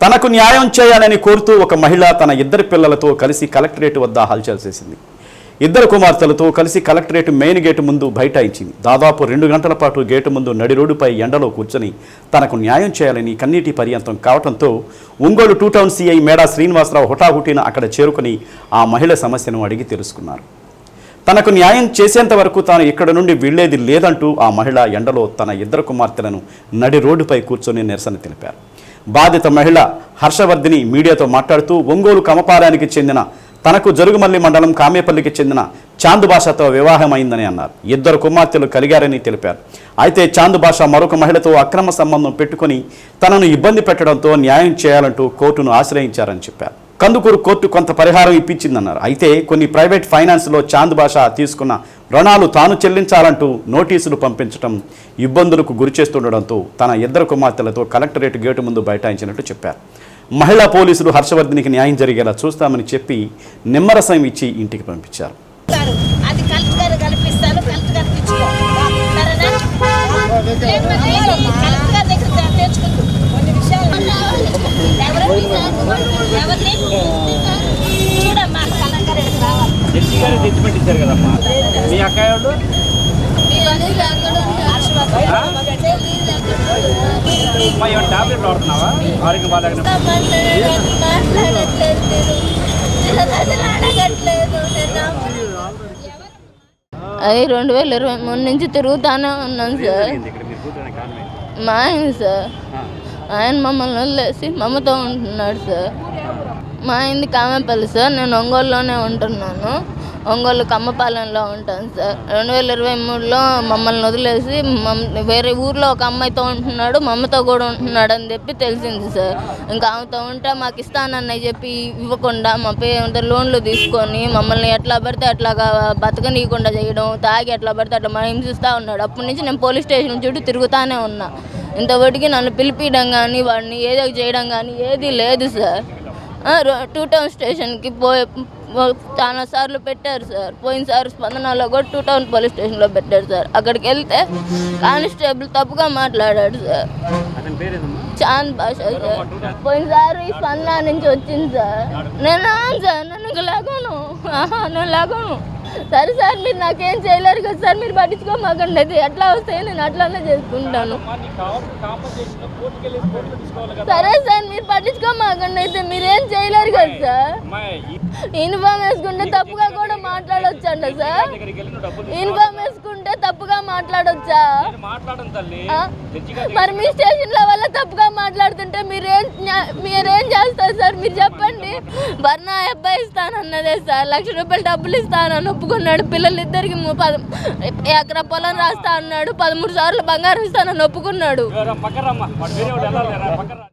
తనకు న్యాయం చేయాలని కోరుతూ ఒక మహిళ తన ఇద్దరు పిల్లలతో కలిసి కలెక్టరేట్ వద్ద హల్చల్ చేసింది ఇద్దరు కుమార్తెలతో కలిసి కలెక్టరేట్ మెయిన్ గేటు ముందు బైఠాయించింది. దాదాపు రెండు గంటల పాటు గేటు ముందు నడి రోడ్డుపై ఎండలో కూర్చొని తనకు న్యాయం చేయాలని కన్నీటి పర్యంతం కావడంతో Ongole two town CI Meda Srinivasarao హుటాహుటిన అక్కడ చేరుకుని ఆ మహిళ సమస్యను అడిగి తెలుసుకున్నారు. తనకు న్యాయం చేసేంత వరకు తాను ఇక్కడ నుండి వెళ్ళేది లేదంటూ ఆ మహిళ ఎండలో తన ఇద్దరు కుమార్తెలను నడి రోడ్డుపై కూర్చొని నిరసన తెలిపారు. బాధిత మహిళ హర్షవర్ధిని మీడియాతో మాట్లాడుతూ ఒంగోలు కమపారానికి చెందిన తనకు జరుగుమల్లి మండలం కామేపల్లికి చెందిన చాందు భాషతో వివాహమైందని అన్నారు. ఇద్దరు కుమార్తెలు కలిగారని తెలిపారు. అయితే చాందు భాష మరొక మహిళతో అక్రమ సంబంధం పెట్టుకుని తనను ఇబ్బంది పెట్టడంతో న్యాయం చేయాలంటూ కోర్టును ఆశ్రయించారని చెప్పారు. కందుకూరు కోర్టు కొంత పరిహారం ఇప్పించిందన్నారు. అయితే కొన్ని ప్రైవేట్ ఫైనాన్స్లో చాంద్ భాష తీసుకున్న రుణాలు తాను చెల్లించాలంటూ నోటీసులు పంపించడం ఇబ్బందులకు గురిచేస్తుండడంతో తన ఇద్దరు కుమార్తెలతో కలెక్టరేట్ గేటు ముందు బైఠాయించినట్టు చెప్పారు. మహిళా పోలీసులు హర్షవర్ధనికి న్యాయం జరిగేలా చూస్తామని చెప్పి నిమ్మరసం ఇచ్చి ఇంటికి పంపించారు. ఇచ్చారు కదమ్మా? మీ అక్కయ్య వాళ్ళు ఏమైనా టాబ్లెట్ వాడుతున్నావా? ఆరోగ్యం అది రెండు వేల ఇరవై మూడు నుంచి తిరుగుతానే ఉన్నాం సార్? మా ఆయన సార్. ఆయన మమ్మల్ని వదిలేసి మమ్మతో ఉంటున్నాడు సార్. మా ఆయనది కామెపల్లి సార్. నేను ఒంగోలులోనే ఉంటున్నాను. ఒంగోలు కమ్మపాలెంలో ఉంటాను సార్. రెండు వేల ఇరవై మూడులో మమ్మల్ని వదిలేసి మమ్ వేరే ఊర్లో ఒక అమ్మాయితో ఉంటున్నాడు మా అమ్మతో కూడా ఉంటున్నాడు అని చెప్పి తెలిసింది సార్. ఇంకా ఆమెతో ఉంటే మాకు ఇస్తానని చెప్పి ఇవ్వకుండా మా పేరు లోన్లు తీసుకొని మమ్మల్ని ఎట్లా పడితే అట్లాగా బతకనీయకుండా చేయడం తాగి ఎట్లా పడితే అట్లా మనం హింసిస్తూ ఉన్నాడు. అప్పటి నుంచి నేను పోలీస్ స్టేషన్ చుట్టూ తిరుగుతానే ఉన్నా. ఇంతవరకు నన్ను పిలిపించడం కానీ వాడిని ఏదో చేయడం కానీ ఏది లేదు సార్. టూ టౌన్ స్టేషన్కి పోయి చాలా సార్లు పెట్టారు సార్. పోయినసారి స్పందనలో కూడా టూ టౌన్ పోలీస్ స్టేషన్లో పెట్టారు సార్. అక్కడికి వెళ్తే కానిస్టేబుల్ తప్పుగా మాట్లాడాడు సార్. చాంద్ భాష సార్. పోయినసారి స్పందన నుంచి వచ్చింది సార్. నేను సార్. నన్ను లాగను. నేను లాగను. సరే సార్ మీరు నాకేం చేయలేరు కదా సార్ మీరు పట్టించుకోమాకండి. అయితే ఎట్లా వస్తాయో నేను అట్లానే చేసుకుంటాను. సరే సార్ మీరు పట్టించుకోమాకండి. అయితే మీరేం చేయలేరు కదా సార్. యూనిఫామ్ వేసుకుంటే తప్పుగా కూడా మాట్లాడొచ్చంట సార్. యూనిఫామ్ వేసుకుంటే తప్పుగా మాట్లాడొచ్చా? మరి మీ స్టేషన్ల వల్ల తప్పుగా మాట్లాడుతుంటే మీరేం మీరేం చేస్తారు సార్? మీరు చెప్పండి. బర్నా అబ్బాయి ఇస్తానన్నదే సార్. లక్ష రూపాయలు డబ్బులు ఇస్తానని ఒప్పుకున్నాడు. పిల్లలు ఇద్దరికి పద ఎకరా పొలం రాస్తా అన్నాడు. పదమూడు సార్లు బంగారం ఇస్తానని ఒప్పుకున్నాడు.